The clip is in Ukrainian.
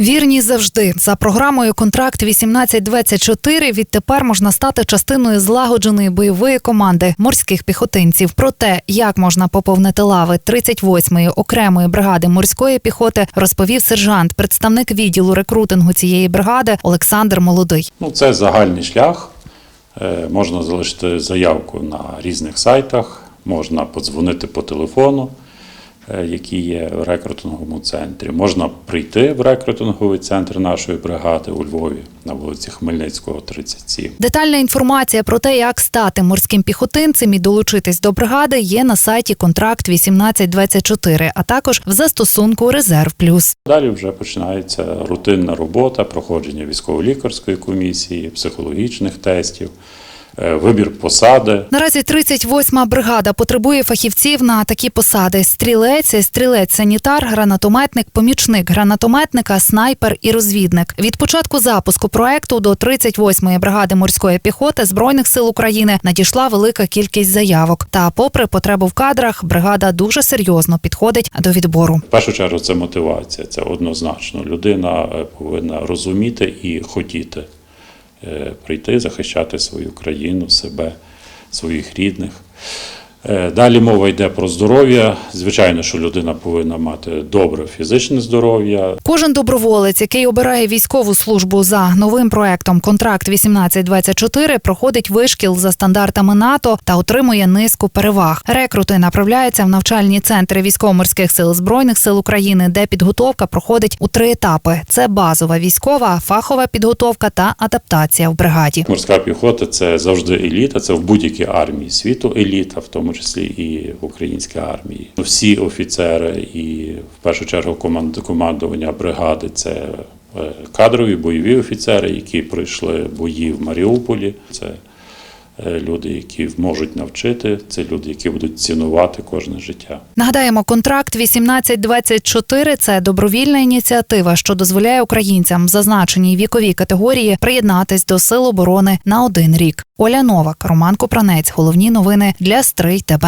Вірні завжди за програмою Контракт 1824 відтепер можна стати частиною злагодженої бойової команди морських піхотинців. Про те, як можна поповнити лави 38-ї окремої бригади морської піхоти, розповів сержант, представник відділу рекрутингу цієї бригади Олександр Молодий. Ну, це загальний шлях. Е, Можна залишити заявку на різних сайтах, можна подзвонити по телефону, е, який є в рекрутинговому центрі. Можна прийти в рекрутинговий центр нашої бригади у Львові на вулиці Хмельницького, 37. Детальна інформація про те, як стати морським піхотинцем і долучитись до бригади, є на сайті Контракт 1824, а також в застосунку Резерв Плюс. Далі вже починається рутинна робота, проходження військово-лікарської комісії, психологічних тестів, вибір посади. Наразі 38-ма бригада потребує фахівців на такі посади: стрілець, стрілець-санітар, гранатометник, помічник гранатометника, снайпер і розвідник. Від початку запуску проекту до 38-ї бригади морської піхоти збройних сил України надійшла велика кількість заявок. Та, попри потребу в кадрах, бригада дуже серйозно підходить до відбору. В першу чергу це мотивація, це однозначно. Людина е, повинна розуміти і хотіти е, прийти, захищати свою країну, себе, своїх рідних. Е, Далі мова йде про здоров'я. Звичайно, що людина повинна мати добре фізичне здоров'я, Кожен доброволець, який обирає військову службу за новим проектом Контракт 1824 проходить вишкіл за стандартами НАТО та отримує низку переваг. Рекрути направляються в навчальні центри військово-морських сил збройних сил України, де підготовка проходить у три етапи: це базова військова, фахова підготовка та адаптація в бригаді. Морська піхота це завжди еліта, це в будь-якій армії світу еліта, в тому числі і в українській армії. Всі офіцери і в першу чергу команд- командування бригади це е, кадрові бойові офіцери, які пройшли бої в Маріуполі. Це люди, які можуть навчити, це люди, які будуть цінувати кожне життя. Нагадаємо, контракт 1824 – це добровільна ініціатива, що дозволяє українцям в зазначеній віковій категорії приєднатись до сил оборони на один рік. Оля Новак, Роман Копранець. Головні новини для Стрий ТБ.